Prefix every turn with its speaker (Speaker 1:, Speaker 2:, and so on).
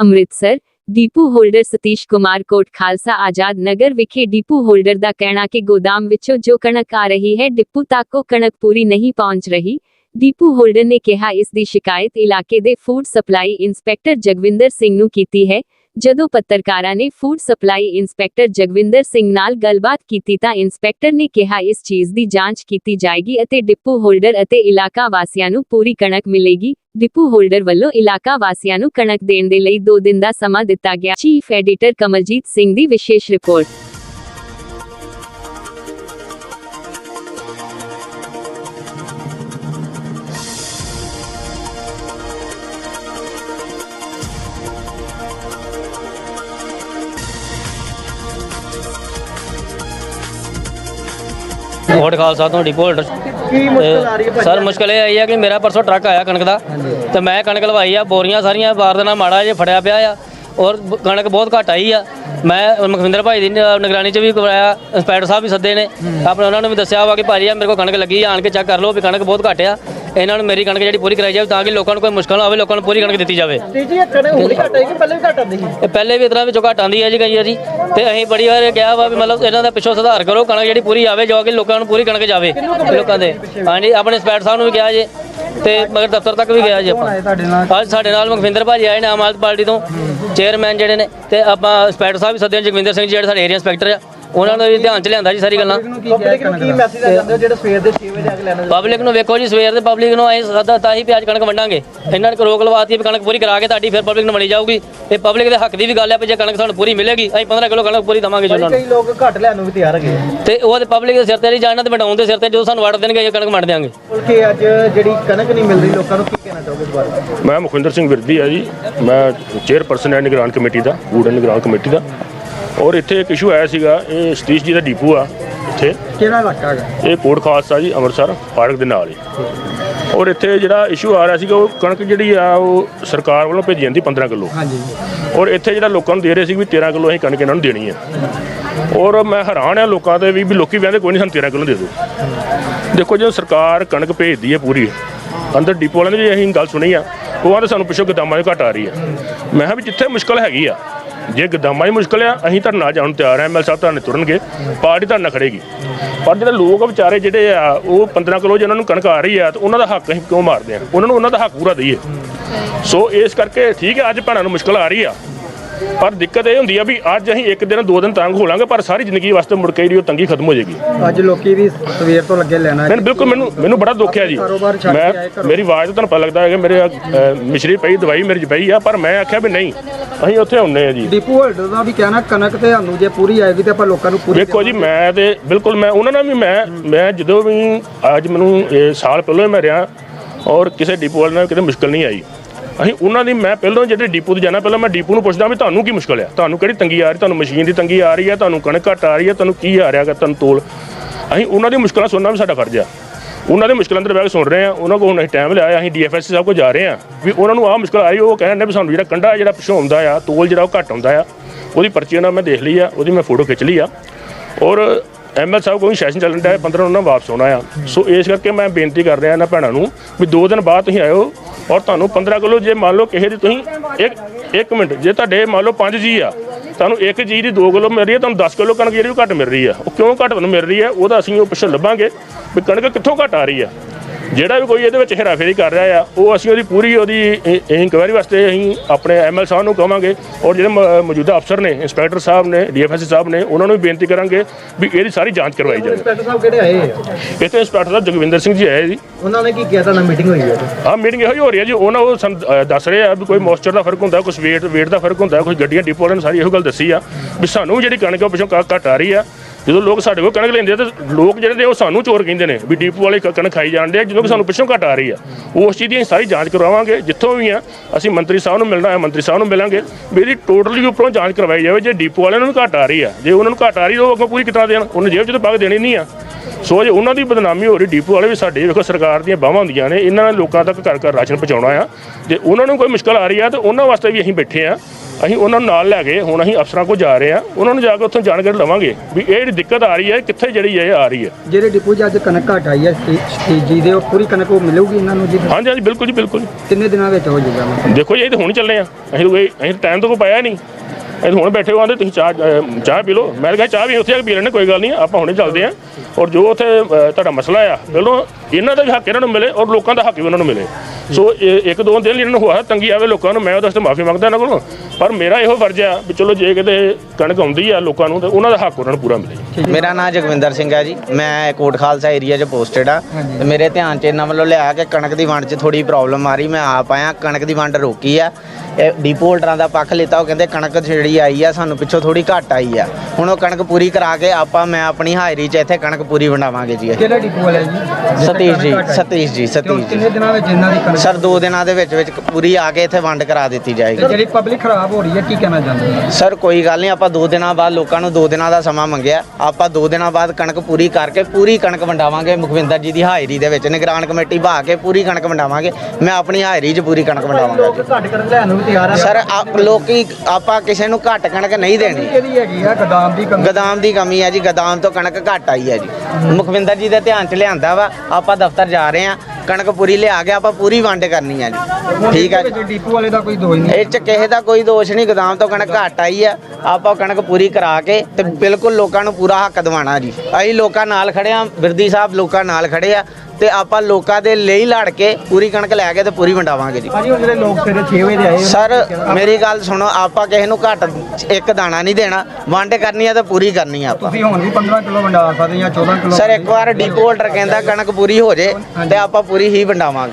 Speaker 1: Amritsar, depot holder Satish Kumar Kot Khalsa Azad Nagar ਵਿਖੇ depot holder ਦਾ ਕਹਿਣਾ ਕਿ ਗੋਦਾਮ ਵਿੱਚੋਂ ਜੋ ਕਣਕ ਆ ਰਹੀ ਹੈ, ਡਿਪੂ ਤੱਕ ਉਹ ਕਣਕ ਪੂਰੀ ਨਹੀਂ ਪਹੁੰਚ ਰਹੀ। ਡੀਪੂ ਹੋਲਡਰ ਨੇ ਕਿਹਾ, ਇਸ ਦੀ ਸ਼ਿਕਾਇਤ ਇਲਾਕੇ ਦੇ food supply inspector Jagwinder Singh ਨੂੰ ਕੀਤੀ ਹੈ। ਜਦੋਂ ਪੱਤਰਕਾਰਾਂ ਨੇ food supply inspector Jagwinder Singh ਨਾਲ ਗੱਲਬਾਤ ਕੀਤੀ ਤਾਂ ਇੰਸਪੈਕਟਰ ਨੇ ਕਿਹਾ, ਇਸ ਚੀਜ਼ ਦੀ ਜਾਂਚ ਕੀਤੀ ਜਾਏਗੀ ਅਤੇ ਡਿਪੂ ਹੋਲਡਰ ਅਤੇ ਇਲਾਕਾ ਵਾਸੀਆਂ ਨੂੰ ਪੂਰੀ ਕਣਕ ਮਿਲੇਗੀ। ਡਿਪੂ ਹੋਲਡਰ ਵੱਲੋਂ ਇਲਾਕਾ ਵਾਸੀਆਂ ਨੂੰ ਕਣਕ ਦੇਣ ਦੇ ਲਈ 2 ਦਿਨ ਦਾ ਸਮਾਂ ਦਿੱਤਾ ਗਿਆ। ਚੀਫ ਐਡੀਟਰ ਕਮਲਜੀਤ ਸਿੰਘ ਦੀ ਵਿਸ਼ੇਸ਼ ਰਿਪੋਰਟ।
Speaker 2: ਵੋਟ ਖਾਲਸਾ ਤੋਂ ਡਿਪੋ ਹੋਲਡਰ
Speaker 3: ਕੀ ਮੁਸ਼ਕਲ ਆ ਰਹੀ ਹੈ
Speaker 2: ਸਰ ਮੁਸ਼ਕਲ ਇਹ ਆਈ ਹੈ ਕਿ ਮੇਰਾ ਪਰਸੋਂ ਟਰੱਕ ਆਇਆ ਕਣਕ ਦਾ ਤੇ ਮੈਂ ਕਣਕ ਲਵਾਈ ਆ ਬੋਰੀਆਂ ਸਾਰੀਆਂ ਬਾਰ ਦੇ ਨਾਲ ਮਾੜਾ ਜੇ ਫੜਿਆ ਪਿਆ ਆ ਔਰ ਕਣਕ ਬਹੁਤ ਘੱਟ ਆਈ ਆ। ਮੈਂ ਮਖਵਿੰਦਰ ਭਾਈ ਦੀ ਨਿਗਰਾਨੀ ਚ ਵੀ ਕਰਵਾਇਆ ਇੰਸਪੈਕਟਰ ਸਾਹਿਬ ਵੀ ਸੱਦੇ ਨੇ। ਆਪਣੇ ਉਹਨਾਂ ਨੂੰ ਵੀ ਦੱਸਿਆ ਵਾ ਕਿ ਭਾਜੀ ਆ ਮੇਰੇ ਕੋਲ ਕਣਕ ਲੱਗੀ ਆ ਆਣ ਕੇ ਚੈੱਕ ਕਰ ਲਓ ਵੀ ਕਣਕ ਬਹੁਤ ਘੱਟ ਆ। ਇਹਨਾਂ ਨੂੰ ਮੇਰੀ ਕਣਕ ਜਿਹੜੀ ਪੂਰੀ ਕਰਾਈ ਜਾਵੇ ਤਾਂ ਕਿ ਲੋਕਾਂ ਨੂੰ ਕੋਈ ਮੁਸ਼ਕਲ ਨਾ ਆਵੇ ਲੋਕਾਂ ਨੂੰ ਪੂਰੀ ਕਣਕ ਦਿੱਤੀ ਜਾਵੇ।
Speaker 3: ਜੀ ਜੀ ਕਣਕ ਹੁਣ ਘਟ ਕਿ ਪਹਿਲੇ ਵੀ ਘਟ ਆਉਂਦੀ ਸੀ?
Speaker 2: ਇਹ ਪਹਿਲੇ ਵੀ ਇਤਨਾ ਵਿੱਚੋਂ ਘੱਟ ਆਉਂਦੀ ਹੈ ਜੀ ਕਈ ਵਾਰੀ। ਤੇ ਅਸੀਂ ਬੜੀ ਵਾਰ ਕਿਹਾ ਵਾ ਵੀ ਮਤਲਬ ਇਹਨਾਂ ਦਾ ਪਿੱਛੋਂ ਸੁਧਾਰ ਕਰੋ ਕਣਕ ਜਿਹੜੀ ਪੂਰੀ ਆਵੇ ਜੋ ਕਿ ਲੋਕਾਂ ਨੂੰ ਪੂਰੀ ਕਣਕ ਜਾਵੇ ਲੋਕਾਂ ਦੇ। ਹਾਂਜੀ ਆਪਣੇ ਸਪੈਟ ਸਾਹਿਬ ਨੂੰ ਵੀ ਕਿਹਾ ਜੇ ਤੇ ਮਗਰ ਦਫ਼ਤਰ ਤੱਕ ਵੀ ਗਿਆ ਜੀ ਆਪਾਂ।
Speaker 3: ਤੁਹਾਡੇ ਨਾਲ?
Speaker 2: ਅੱਜ ਸਾਡੇ ਨਾਲ ਮਖਵਿੰਦਰ ਭਾਜੀ ਆਏ ਨੇ ਆਮ ਆਦਮੀ ਪਾਰਟੀ ਤੋਂ ਚੇਅਰਮੈਨ ਜਿਹੜੇ ਨੇ ਤੇ ਆਪਾਂ ਸਪੈਟ ਸਾਹਿਬ ਵੀ ਸੱਦੇ ਜਗਵਿੰਦਰ ਸਿੰਘ ਜੀ ਜਿਹੜੇ ਸਾਡੇ ਏਰੀਆ ਇੰਸਪੈਕਟਰ ਆ। ਉਹਨਾਂ ਨੂੰ ਵੀ ਧਿਆਨ ਚ ਲਿਆਂਦਾ ਜੀ ਸਾਰੀ ਗੱਲਾਂ।
Speaker 3: ਪਬਲਿਕ ਨੂੰ ਕੀ ਮੈਸੇਜ ਆ ਜਾਂਦੇ ਹੋ? ਜਿਹੜੇ ਸਵੇਰ ਦੇ 6 ਵਜੇ ਆ ਕੇ ਲੈਣ
Speaker 2: ਪਬਲਿਕ ਨੂੰ ਵੇਖੋ ਜੀ ਸਵੇਰ ਦੇ ਪਬਲਿਕ ਨੂੰ ਐ ਸਦਾ ਤਾਂ ਹੀ ਅੱਜ ਕਣਕ ਵੰਡਾਂਗੇ। ਇਹਨਾਂ ਨੇ ਰੋਕ ਲਵਾਤੀ ਵੀ ਕਣਕ ਪੂਰੀ ਕਰਾ ਕੇ ਤੁਹਾਡੀ ਫਿਰ ਪਬਲਿਕ ਨੂੰ ਵੰਡੀ ਜਾਊਗੀ। ਇਹ ਪਬਲਿਕ ਦੇ ਹੱਕ ਦੀ ਵੀ ਗੱਲ ਹੈ ਵੀ ਜੇ ਕਣਕ ਸਾਨੂੰ ਪੂਰੀ ਮਿਲੇਗੀ ਅਸੀਂ 15 ਕਿਲੋ ਕਣਕ ਪੂਰੀ ਦਵਾਂਗੇ ਜੀ ਉਹਨਾਂ ਨੂੰ।
Speaker 3: ਕਈ ਲੋਕ ਘੱਟ ਲੈਣ ਨੂੰ ਵੀ ਤਿਆਰ ਹੈਗੇ
Speaker 2: ਤੇ ਉਹ ਤੇ ਪਬਲਿਕ ਦੇ ਸਿਰ ਤੇ ਨਹੀਂ ਜਾਣਾ ਤੇ ਵੰਡਾਉਣ ਦੇ ਸਿਰ ਤੇ ਜਦੋਂ ਸਾਨੂੰ ਵੰਡ ਦੇਣਗੇ ਇਹ ਕਣਕ ਵੰਡ ਦਿਆਂਗੇ।
Speaker 3: ਕਿ ਅੱਜ ਜਿਹੜੀ ਕਣਕ ਨਹੀਂ ਮਿਲ ਰਹੀ ਲੋਕਾਂ ਨੂੰ ਕੀ ਕਹਿਣਾ ਚਾਹੋਗੇ ਇਸ ਬਾਰੇ?
Speaker 4: ਮੈਂ ਮੁਖਵਿੰਦਰ ਸਿੰਘ ਵਿਰਦੀ ਆ ਜੀ। ਮੈਂ ਚੇਅਰਪਰਸਨ ਹੈ ਨਿਗਰਾਨ ਕਮੇਟੀ ਦਾ ਫੂਡ ਐਂਡ ਨਿਗਰਾਨ ਕਮੇਟੀ ਦਾ। ਔਰ ਇੱਥੇ ਇੱਕ ਇਸ਼ੂ ਆਇਆ ਸੀਗਾ ਇਹ ਸਤੀਸ਼ ਜੀ ਦਾ ਡੀਪੂ ਆ ਇੱਥੇ।
Speaker 3: ਕਿਹੜਾ ਇਲਾਕਾ ਹੈਗਾ?
Speaker 4: ਇਹ ਕੋਟ ਖਾਲਸਾ ਜੀ ਅੰਮ੍ਰਿਤਸਰ ਪਾਰਕ ਦੇ ਨਾਲ ਹੀ। ਔਰ ਇੱਥੇ ਜਿਹੜਾ ਇਸ਼ੂ ਆ ਰਿਹਾ ਸੀਗਾ ਉਹ ਕਣਕ ਜਿਹੜੀ ਆ ਉਹ ਸਰਕਾਰ ਵੱਲੋਂ ਭੇਜੀ ਜਾਂਦੀ 15 ਕਿਲੋ।
Speaker 3: ਹਾਂਜੀ।
Speaker 4: ਔਰ ਇੱਥੇ ਜਿਹੜਾ ਲੋਕਾਂ ਨੂੰ ਦੇ ਰਹੇ ਸੀ ਵੀ 13 ਕਿਲੋ ਅਸੀਂ ਕਣਕ ਇਹਨਾਂ ਨੂੰ ਦੇਣੀ ਹੈ। ਔਰ ਮੈਂ ਹੈਰਾਨ ਆ ਲੋਕਾਂ ਤੇ ਵੀ ਲੋਕੀ ਕਹਿੰਦੇ ਕੋਈ ਨਹੀਂ ਸਾਨੂੰ 13 ਕਿਲੋ ਦੇ ਦਿਓ। ਦੇਖੋ ਜਦੋਂ ਸਰਕਾਰ ਕਣਕ ਭੇਜਦੀ ਹੈ ਪੂਰੀ ਅੰਦਰ ਡਿਪੋ ਵਾਲਿਆਂ ਨੇ ਵੀ ਅਸੀਂ ਗੱਲ ਸੁਣੀ ਆ ਉਹ ਆਂਦੇ ਸਾਨੂੰ ਪਿੱਛੋਂ ਗਦਾਮਾਂ 'ਚ ਘਟ ਆ ਰਹੀ ਆ ਮੈਂ ਕਿਹਾ ਵੀ ਜਿੱਥੇ ਮੁਸ਼ਕਲ ਹੈਗੀ ਆ ਜੇ ਗਦਾਮਾਂ 'ਚ ਮੁਸ਼ਕਲ ਆ ਅਸੀਂ ਧਰਨਾ ਜਾਣ ਨੂੰ ਤਿਆਰ ਆ ਐਮਐਲ ਸਾਹਿਬ ਧਰਨੇ ਤੁਰਨਗੇ ਪਾਰਟੀ ਧਰਨਾ ਖੜੇਗੀ। ਪਰ ਜਿਹੜੇ ਲੋਕ ਵਿਚਾਰੇ ਜਿਹੜੇ ਆ ਉਹ 15 ਕਿਲੋ ਜਿਹਨਾਂ ਨੂੰ ਕਣਕ ਆ ਰਹੀ ਆ ਤੇ ਉਹਨਾਂ ਦਾ ਹੱਕ ਅਸੀਂ ਕਿਉਂ ਮਾਰਦੇ ਆ? ਉਹਨਾਂ ਨੂੰ ਉਹਨਾਂ ਦਾ ਹੱਕ ਪੂਰਾ ਦਈਏ। ਸੋ ਇਸ ਕਰਕੇ ਠੀਕ ਹੈ ਅੱਜ ਭੈਣਾਂ ਨੂੰ ਮੁਸ਼ਕਲ ਆ ਰਹੀ ਆ। ਪਰ ਦਿੱਕਤ ਇਹ ਹੁੰਦੀ ਆ ਵੀ ਅੱਜ ਅਸੀਂ ਇੱਕ ਦਿਨ ਦੋ ਦਿਨ ਤੰਗ ਹੋ ਲਾਂਗੇ ਪਰ ਸਾਰੀ ਜ਼ਿੰਦਗੀ ਵਾਸਤੇ ਮੁੜ ਕੇ ਜਿਹੜੀ ਉਹ ਤੰਗੀ ਖਤਮ ਹੋ ਜਾਏਗੀ।
Speaker 3: ਅੱਜ ਲੋਕੀ ਵੀ ਸਵੇਰ ਤੋਂ ਲੱਗੇ ਲੈਣਾ
Speaker 4: ਨਹੀਂ ਬਿਲਕੁਲ ਮੈਨੂੰ ਮੈਨੂੰ ਬੜਾ ਦੁੱਖ ਹੈ ਜੀ।
Speaker 3: ਕਾਰੋਬਾਰ ਛੱਡ ਕੇ
Speaker 4: ਮੈਂ
Speaker 3: ਆਏ ਘਰੋਂ।
Speaker 4: ਮੇਰੀ ਆਵਾਜ਼ ਤੋਂ ਤੁਹਾਨੂੰ ਪਤਾ ਲੱਗਦਾ ਹੈ ਕਿ ਮੇਰੇ ਅਹ, ਮਿਸ਼ਰੀ ਪਈ ਦਵਾਈ ਮੇਰੀ 'ਚ ਪਈ ਆ ਪਰ ਮੈਂ ਆਖਿਆ ਵੀ ਨਹੀਂ ਅਸੀਂ ਉੱਥੇ ਹੁੰਨੇ ਆ ਜੀ।
Speaker 3: ਡਿਪੂ ਹੋਲਡਰ ਦਾ ਵੀ ਕਹਿਣਾ ਕਣਕ ਤੇ ਸਾਨੂੰ ਜੇ ਪੂਰੀ ਆਏਗੀ ਤੇ ਆਪਾਂ ਲੋਕਾਂ ਨੂੰ ਪੂਰੀ
Speaker 4: ਵੇਖੋ ਜੀ ਮੈਂ ਤੇ ਬਿਲਕੁਲ ਮੈਂ ਉਹਨਾਂ ਨਾਲ ਵੀ ਮੈਂ ਮੈਂ ਜਦੋਂ ਵੀ ਅੱਜ ਮੈਨੂੰ ਇਹ ਸਾਲ ਪਹਿਲਾਂ ਹੀ ਮੈਂ ਰਿਹਾ ਔਰ ਕਿਸੇ ਡਿਪੂ ਵਾਲੇ ਨਾਲ ਕਿਤੇ ਮੁਸ਼ਕਲ ਨਹੀਂ ਆਈ। ਅਸੀਂ ਉਹਨਾਂ ਦੀ ਮੈਂ ਪਹਿਲਾਂ ਜਿਹੜੇ ਡੀਪੂ ਤੇ ਜਾਣਾ, ਪਹਿਲਾਂ ਮੈਂ ਡਿਪੂ ਨੂੰ ਪੁੱਛਦਾ ਵੀ ਤੁਹਾਨੂੰ ਕੀ ਮੁਸ਼ਕਲ ਆ? ਤੁਹਾਨੂੰ ਕਿਹੜੀ ਤੰਗੀ ਆ ਰਹੀ? ਤੁਹਾਨੂੰ ਮਸ਼ੀਨ ਦੀ ਤੰਗੀ ਆ ਰਹੀ ਹੈ ਤੁਹਾਨੂੰ ਕਣਕ ਘੱਟ ਆ ਰਹੀ ਹੈ ਤੁਹਾਨੂੰ ਕੀ ਆ ਰਿਹਾ ਗਾ ਤੁਹਾਨੂੰ ਤੋਲ? ਅਸੀਂ ਉਹਨਾਂ ਦੀ ਮੁਸ਼ਕਲਾਂ ਸੁਣਨਾ ਵੀ ਸਾਡਾ ਫਰਜ਼ ਆ। ਉਹਨਾਂ ਦੇ ਮੁਸ਼ਕਲਾਂ ਅੰਦਰ ਬਹਿ ਕੇ ਸੁਣ ਰਹੇ ਆ। ਉਹਨਾਂ ਕੋਲ ਹੁਣ ਅਸੀਂ ਟਾਈਮ ਲਿਆ ਅਸੀਂ ਡੀਐਫਐਸ ਸਾਹਿਬ ਕੋਲ ਜਾ ਰਹੇ ਆ ਵੀ ਉਹਨਾਂ ਨੂੰ ਆਹ ਮੁਸ਼ਕਲ ਆਈ ਉਹ ਕਹਿੰਦੇ ਵੀ ਸਾਨੂੰ ਜਿਹੜਾ ਕੰਡਾ, ਜਿਹੜਾ ਪਿਛੋਂ ਆ, ਤੋਲ ਜਿਹੜਾ ਉਹ ਘੱਟ ਆਉਂਦਾ ਆ। ਉਹਦੀ ਪਰਚੀ ਉਹਨਾਂ ਮੈਂ ਦੇਖ ਲਈ ਆ, ਉਹਦੀ ਮੈਂ ਫੋਟੋ ਖਿੱਚ ਲਈ ਆ। ਔਰ ਐਮਐਲ ਸਾਹਿਬ ਕੋਈ ਸੈਸ਼ਨ ਚੱਲਣ ਦਾ 15 ਉਹਨਾਂ ਵਾਪਸ ਆਉਣਾ ਆ। ਸੋ ਇਸ ਕਰਕੇ ਮੈਂ ਬੇਨਤੀ ਕਰ ਰਿਹਾ ਇਹਨਾਂ ਭੈਣਾਂ ਨੂੰ ਵੀ 2 ਦਿਨ ਬਾਅਦ ਤੁਸੀਂ ਆਇਓ ਔਰ ਤੁਹਾਨੂੰ 15 ਕਿਲੋ ਜੇ ਮੰਨ ਲਓ ਕਿਸੇ ਦੀ ਤੁਸੀਂ ਇੱਕ ਇੱਕ ਮਿੰਟ, ਜੇ ਤੁਹਾਡੇ ਮੰਨ ਲਓ 5 ਜੀ ਆ, ਤੁਹਾਨੂੰ ਇੱਕ ਜੀ ਦੀ 2 ਕਿਲੋ ਮਿਲ ਰਹੀ ਹੈ, ਤੁਹਾਨੂੰ 10 ਕਿਲੋ ਕਣਕ ਜਿਹੜੀ ਉਹ ਘੱਟ ਮਿਲ ਰਹੀ ਆ। ਉਹ ਕਿਉਂ ਘੱਟ ਤੁਹਾਨੂੰ ਮਿਲ ਰਹੀ ਹੈ? ਉਹਦਾ ਅਸੀਂ ਉਹ ਪਿੱਛੇ ਲੱਭਾਂਗੇ ਵੀ ਕਣਕ ਕਿੱਥੋਂ ਘੱਟ ਆ ਰਹੀ ਆ। ਜਿਹੜਾ ਵੀ ਕੋਈ ਇਹਦੇ ਵਿੱਚ ਹੇਰਾਫੇਰੀ ਕਰ ਰਿਹਾ ਆ ਉਹ ਅਸੀਂ ਉਹਦੀ ਪੂਰੀ ਉਹਦੀ ਇਨਕੁਆਇਰੀ ਵਾਸਤੇ ਅਸੀਂ ਆਪਣੇ ਐਮਐਲ ਸਾਹਿਬ ਨੂੰ ਕਹਾਂਗੇ ਔਰ ਜਿਹੜੇ ਮੌਜੂਦਾ ਅਫਸਰ ਨੇ ਇੰਸਪੈਕਟਰ ਸਾਹਿਬ ਨੇ ਡੀਐਫਐਸ ਸਾਹਿਬ ਨੇ ਉਹਨਾਂ ਨੂੰ ਵੀ ਬੇਨਤੀ ਕਰਾਂਗੇ ਵੀ ਇਹਦੀ ਸਾਰੀ ਜਾਂਚ ਕਰਵਾਈ ਜਾਵੇ।
Speaker 3: ਇੰਸਪੈਕਟਰ ਸਾਹਿਬ ਕਿਹੜੇ ਆਏ ਆ?
Speaker 4: ਇੱਥੇ ਇੰਸਪੈਕਟਰ ਸਾਹਿਬ ਜਗਵਿੰਦਰ ਸਿੰਘ ਜੀ ਆਏ ਜੀ।
Speaker 3: ਉਹਨਾਂ ਨੇ ਕੀ ਕਿਹਾ? ਤਾਂ ਮੀਟਿੰਗ ਹੋਈ ਹੈ
Speaker 4: ਆਹ ਮੀਟਿੰਗ ਇਹੋ ਹੀ ਹੋ ਰਹੀ ਹੈ ਜੀ ਉਹਨਾਂ ਉਹ ਸਾਨੂੰ ਦੱਸ ਰਹੇ ਆ ਵੀ ਕੋਈ ਮੋਇਸਚਰ ਦਾ ਫ਼ਰਕ ਹੁੰਦਾ ਕੁਝ weight weight ਦਾ ਫ਼ਰਕ ਹੁੰਦਾ ਕੁਝ ਗੱਡੀਆਂ ਡਿਪੋ ਵਾਲਿਆਂ ਨੇ ਸਾਰੀ ਇਹੋ ਗੱਲ ਦੱਸੀ ਆ। ਵੀ ਸਾਨੂੰ ਜਿਹੜੀ ਕਣਕ ਉਹ ਪਿੱਛੋਂ ਘੱਟ ਆ ਰਹੀ ਆ। ਜਦੋਂ ਲੋਕ ਸਾਡੇ ਕੋਲ ਕਣਕ ਲੈਂਦੇ ਆ ਤੇ ਲੋਕ ਜਿਹੜੇ ਨੇ ਉਹ ਸਾਨੂੰ ਚੋਰ ਕਹਿੰਦੇ ਨੇ ਵੀ ਡੀਪੂ ਵਾਲੇ ਕ- ਕਣਕ ਖਾਈ ਜਾਂਦੇ ਆ ਜਦੋਂ ਕਿ ਸਾਨੂੰ ਪਿੱਛੋਂ ਘੱਟ ਆ ਰਹੀ ਆ। ਉਸ ਚੀਜ਼ ਦੀ ਅਸੀਂ ਸਾਰੀ ਜਾਂਚ ਕਰਵਾਵਾਂਗੇ, ਜਿੱਥੋਂ ਵੀ ਆ, ਅਸੀਂ ਮੰਤਰੀ ਸਾਹਿਬ ਨੂੰ ਮਿਲਣਾ ਹੈ ਮੰਤਰੀ ਸਾਹਿਬ ਨੂੰ ਮਿਲਾਂਗੇ ਵੀ ਇਹਦੀ ਟੋਟਲੀ ਉੱਪਰੋਂ ਜਾਂਚ ਕਰਵਾਈ ਜਾਵੇ, ਜੇ ਡੀਪੂ ਵਾਲਿਆਂ ਨੂੰ ਵੀ ਘੱਟ ਆ ਰਹੀ ਆ। ਜੇ ਉਹਨਾਂ ਨੂੰ ਘੱਟ ਆ ਰਹੀ, ਤਾਂ ਉਹ ਅੱਗੋਂ ਪੂਰੀ ਕਿਤਨਾ ਦੇਣ। ਉਹਨੇ ਜੇਬ 'ਚ ਤਾਂ ਪੱਗ ਦੇਣੀ ਨਹੀਂ ਆ। ਸੋ ਜੇ ਉਹਨਾਂ ਦੀ ਬਦਨਾਮੀ ਹੋ ਰਹੀ, ਡੀਪੂ ਵਾਲੇ ਵੀ ਸਾਡੇ, ਵੇਖੋ ਸਰਕਾਰ ਦੀਆਂ ਬਾਹਾਂ ਹੁੰਦੀਆਂ ਨੇ, ਇਹਨਾਂ ਨੇ ਲੋਕਾਂ ਤੱਕ ਘਰ ਘਰ ਰਾਸ਼ਨ ਪਹੁੰਚਾਉਣਾ ਆ। ਜੇ ਉਹਨਾਂ ਨੂੰ ਕੋਈ ਮੁਸ਼ਕਲ ਆ ਰਹੀ ਆ, ਤੇ ਉਹਨਾਂ ਵਾਸਤੇ ਵੀ ਅਸੀਂ ਬੈਠੇ ਆ। ਅਸੀਂ ਉਹਨਾਂ ਨੂੰ ਨਾਲ ਲੈ ਕੇ ਹੁਣ ਅਸੀਂ ਅਫਸਰਾਂ ਕੋਲ ਜਾ ਰਹੇ ਆ ਉਹਨਾਂ ਨੂੰ ਜਾ ਕੇ ਉੱਥੋਂ ਜਾਣਕਾਰੀ ਲਵਾਂਗੇ ਵੀ ਇਹ ਜਿਹੜੀ ਦਿੱਕਤ ਆ ਰਹੀ ਹੈ ਕਿੱਥੇ ਜਿਹੜੀ ਇਹ ਆ ਰਹੀ ਹੈ।
Speaker 5: ਜਿਹੜੇ ਡਿਪੂ 'ਚ ਅੱਜ ਕਣਕ ਘਟ ਆਈ ਹੈ ਸਟੇਜੀ ਦੇ ਉਹ ਪੂਰੀ ਕਣਕ ਉਹ ਮਿਲੂਗੀ ਇਹਨਾਂ ਨੂੰ ਜੀ?
Speaker 4: ਹਾਂਜੀ ਹਾਂਜੀ ਬਿਲਕੁਲ ਜੀ ਬਿਲਕੁਲ।
Speaker 5: ਕਿੰਨੇ ਦਿਨਾਂ ਵਿੱਚ ਹੋ ਜਾਏਗਾ?
Speaker 4: ਦੇਖੋ ਜੀ ਇਹ ਤਾਂ ਹੁਣ ਚੱਲੇ ਆ। ਅਸੀਂ ਤਾਂ ਕੋਈ ਅਸੀਂ ਟਾਈਮ ਤੋਂ ਕੋਈ ਪਾਇਆ ਨਹੀਂ। ਇਹ ਤਾਂ ਹੁਣ ਬੈਠੇ ਹੋ ਆਂਦੇ ਤੁਸੀਂ ਚਾਹ ਅਹ, ਚਾਹ ਪੀ ਲਓ। ਮੈਂ ਕਿਹਾ ਚਾਹ ਵੀ ਉੱਥੇ ਆ ਕੇ ਪੀ ਲੈਣੇ ਕੋਈ ਗੱਲ ਨਹੀਂ ਆਪਾਂ ਹੁਣੇ ਚੱਲਦੇ ਆ ਔਰ ਜੋ ਉੱਥੇ ਅਹ, ਤੁਹਾਡਾ ਮਸਲਾ ਆ ਪਹਿਲਾਂ ਇਹਨਾਂ ਦਾ ਵੀ ਹੱਕ ਇਹਨਾਂ ਨੂੰ ਮਿਲੇ ਔਰ ਲੋਕਾਂ ਦਾ ਹੱਕ ਵੀ ਉਹਨਾਂ ਨੂੰ ਮਿਲੇ। ਸੋ ਇਹ ਇੱਕ ਦੋ ਦਿਨ ਇਹਨਾਂ ਨੂੰ ਹੋਇਆ ਤੰਗੀ ਆਵੇ ਲੋਕਾਂ ਨੂੰ ਮੈਂ ਉਹਦੇ ਵਾਸਤੇ ਮਾਫੀ ਮੰਗਦਾ ਇਹਨਾਂ ਕੋਲੋਂ। ਪਰ ਮੇਰਾ ਇਹੋ ਫਰਜ਼ ਆ ਵੀ ਚਲੋ ਜੇ ਕਿਤੇ ਕਣਕ ਆਉਂਦੀ ਆ ਲੋਕਾਂ ਨੂੰ ਤੇ ਉਹਨਾਂ ਦਾ ਹੱਕ ਉਹਨਾਂ ਨੂੰ ਪੂਰਾ ਮਿਲੇ।
Speaker 6: ਮੇਰਾ ਨਾਮ ਜਗਵਿੰਦਰ ਸਿੰਘ ਹੈ ਜੀ। ਮੈਂ ਕੋਟ ਖਾਲਸਾ ਏਰੀਆ 'ਚ ਪੋਸਟਡ ਆ। ਤੇ ਮੇਰੇ ਧਿਆਨ 'ਚ ਇਹਨਾਂ ਵੱਲੋਂ ਲਿਆ ਕਿ ਕਣਕ ਦੀ ਵੰਡ 'ਚ ਥੋੜੀ ਪ੍ਰੋਬਲਮ ਆ ਰਹੀ। ਮੈਂ ਆਪ ਆਇਆ ਕਣਕ ਦੀ ਵੰਡ ਰੋਕੀ ਆ। ਇਹ ਡੀਪੋ ਹੋਲਡਰਾਂ ਦਾ ਪੱਖ ਲਿੱਤਾ। ਉਹ ਕਹਿੰਦੇ ਕਣਕ ਜਿਹੜੀ ਆਈ ਆ ਸਾਨੂੰ ਪਿੱਛੋਂ ਥੋੜੀ ਘੱਟ ਆਈ ਆ। ਹੁਣ ਉਹ ਕਣਕ ਪੂਰੀ ਕਰਾ ਕੇ ਆਪਾਂ ਮੈਂ ਆਪਣੀ ਹਾਜ਼ਰੀ 'ਚ ਇੱਥੇ ਕਣਕ ਪੂਰੀ ਵੰਡਾਵਾਂਗੇ ਜੀ
Speaker 5: ਕਿਹੜਾ ਡਿਪੂ ਵਾਲਾ ਜੀ?
Speaker 6: ਸਤੀਸ਼ ਜੀ। ਸਤੀਸ਼ ਜੀ ਸਤੀਸ਼ ਜੀ।
Speaker 5: ਕਿੰਨੇ ਦਿਨਾਂ ਵਿੱਚ ਇਹਨਾਂ ਦੀ ਕਣਕ
Speaker 6: ਸਰ ਦੋ ਦਿਨਾਂ ਦੇ ਵਿੱਚ ਵਿੱਚ ਪੂਰੀ ਆ ਕੇ ਇੱਥੇ ਵੰਡ ਕਰਾ ਦਿੱਤੀ ਜਾਏਗੀ।
Speaker 5: ਜਿਹੜੀ ਪਬਲਿਕ ਖਰਾਬ ਹੋ ਰਹੀ ਹੈ ਕੀ ਕਹਿਣਾ ਚਾਹੁੰਦੇ
Speaker 6: ਸਰ ਕੋਈ ਗੱਲ ਨਹੀਂ ਆਪਾਂ ਦੋ ਦਿਨਾਂ ਬਾਅਦ ਲੋਕਾਂ ਨੂੰ ਦੋ ਦਿਨਾਂ ਦਾ ਸਮਾਂ ਮੰਗਿਆ। ਆਪਾਂ ਦੋ ਦਿਨਾਂ ਬਾਅਦ ਕਣਕ ਪੂਰੀ ਕਰਕੇ ਪੂਰੀ ਕਣਕ ਵੰਡਾਵਾਂਗੇ ਮੁਖਵਿੰਦਰ ਜੀ ਦੀ ਹਾਜ਼ਰੀ ਦੇ ਵਿੱਚ। ਨਿਗਰਾਨ ਕਮੇਟੀ ਬਹਾ ਕੇ ਪੂਰੀ ਕਣਕ ਵੰਡਾਵਾਂਗੇ। ਮੈਂ ਆਪਣੀ ਹਾਜ਼ਰੀ 'ਚ ਪੂਰੀ ਕਣਕ ਵੰਡਾਵਾਂਗਾ ਜੀ।
Speaker 5: ਘੱਟ ਕਰਨ ਲੈਣ ਨੂੰ ਵੀ ਤਿਆਰ ਆ
Speaker 6: ਸਰ ਆਪ ਲੋਕੀ ਆਪਾਂ ਕਿਸੇ ਨੂੰ ਘੱਟ ਕਣਕ ਨਹੀਂ ਦੇਣੀ।
Speaker 5: ਇਹਦੀ ਹੈਗੀ ਆ? ਗਦਾਮ ਦੀ ਕਮੀ।
Speaker 6: ਗਦਾਮ ਦੀ ਕਮੀ ਹੈ ਜੀ। ਗਦਾਮ ਤੋਂ ਕਣਕ ਘੱਟ ਆਈ ਹੈ ਜੀ। ਮੁਖਵਿੰਦਰ ਜੀ ਦੇ ਧਿਆਨ 'ਚ ਲਿਆਂਦਾ ਵਾ। ਆਪਾਂ ਦਫ਼ਤਰ ਜਾ ਰਹੇ ਹਾਂ ਕਣਕ ਪੂਰੀ ਲਿਆ ਕੇ ਆਪਾਂ ਪੂਰੀ ਵੰਡ ਕਰਨੀ ਹੈ ਜੀ। ਠੀਕ ਜੀ।
Speaker 5: ਵਿੱਚ ਡਿਪੂ ਵਾਲੇ ਦਾ ਕੋਈ ਦੋਸ਼ ਨਹੀਂ
Speaker 6: ਇਹ ਚ ਕਿਸੇ ਦਾ ਕੋਈ ਦੋਸ਼ ਨਹੀਂ ਗਦਾਮ ਤੋਂ ਕਣਕ ਘੱਟ ਆਈ ਆ। ਆਪਾਂ ਕਣਕ ਪੂਰੀ ਕਰਾ ਕੇ ਤੇ ਬਿਲਕੁਲ ਲੋਕਾਂ ਨੂੰ ਪੂਰਾ ਹੱਕ ਦਿਵਾਣਾ ਜੀ। ਅਸੀਂ ਲੋਕਾਂ ਨਾਲ ਖੜੇ ਆ ਬਿਰਦੀ ਸਾਹਿਬ ਲੋਕਾਂ ਨਾਲ ਖੜੇ ਆ। ਤੇ ਆਪਾਂ ਲੋਕਾਂ ਦੇ ਲਈ ਲੜ ਕੇ ਪੂਰੀ ਕਣਕ ਲੈ ਕੇ ਤੇ ਪੂਰੀ ਵੰਡਾਵਾਂਗੇ ਜੀ।
Speaker 5: ਭਾਜੀ ਹੁਣ ਜਿਹੜੇ ਲੋਕ ਸਵੇਰੇ 6 ਵਜੇ ਆਏ
Speaker 6: ਸਰ ਮੇਰੀ ਗੱਲ ਸੁਣੋ ਆਪਾਂ ਕਿਸੇ ਨੂੰ ਘੱਟ ਇੱਕ ਦਾਣਾ ਨਹੀਂ ਦੇਣਾ। ਵੰਡ ਕਰਨੀ ਆ ਤੇ ਪੂਰੀ ਕਰਨੀ ਆ ਆਪਾਂ।
Speaker 5: ਤੁਸੀਂ ਹੁਣ ਵੀ 15 ਕਿਲੋ ਵੰਡਾ ਸਕਦੇ ਜਾਂ 14 ਕਿਲੋ
Speaker 6: ਸਰ ਇੱਕ ਵਾਰ ਡੀਪੋ ਹੋਲਡਰ ਕਹਿੰਦਾ ਕਣਕ ਪੂਰੀ ਹੋ ਜੇ ਤੇ ਆਪਾਂ ਪੂਰੀ ਹੀ ਵੰਡਾਵਾਂਗੇ।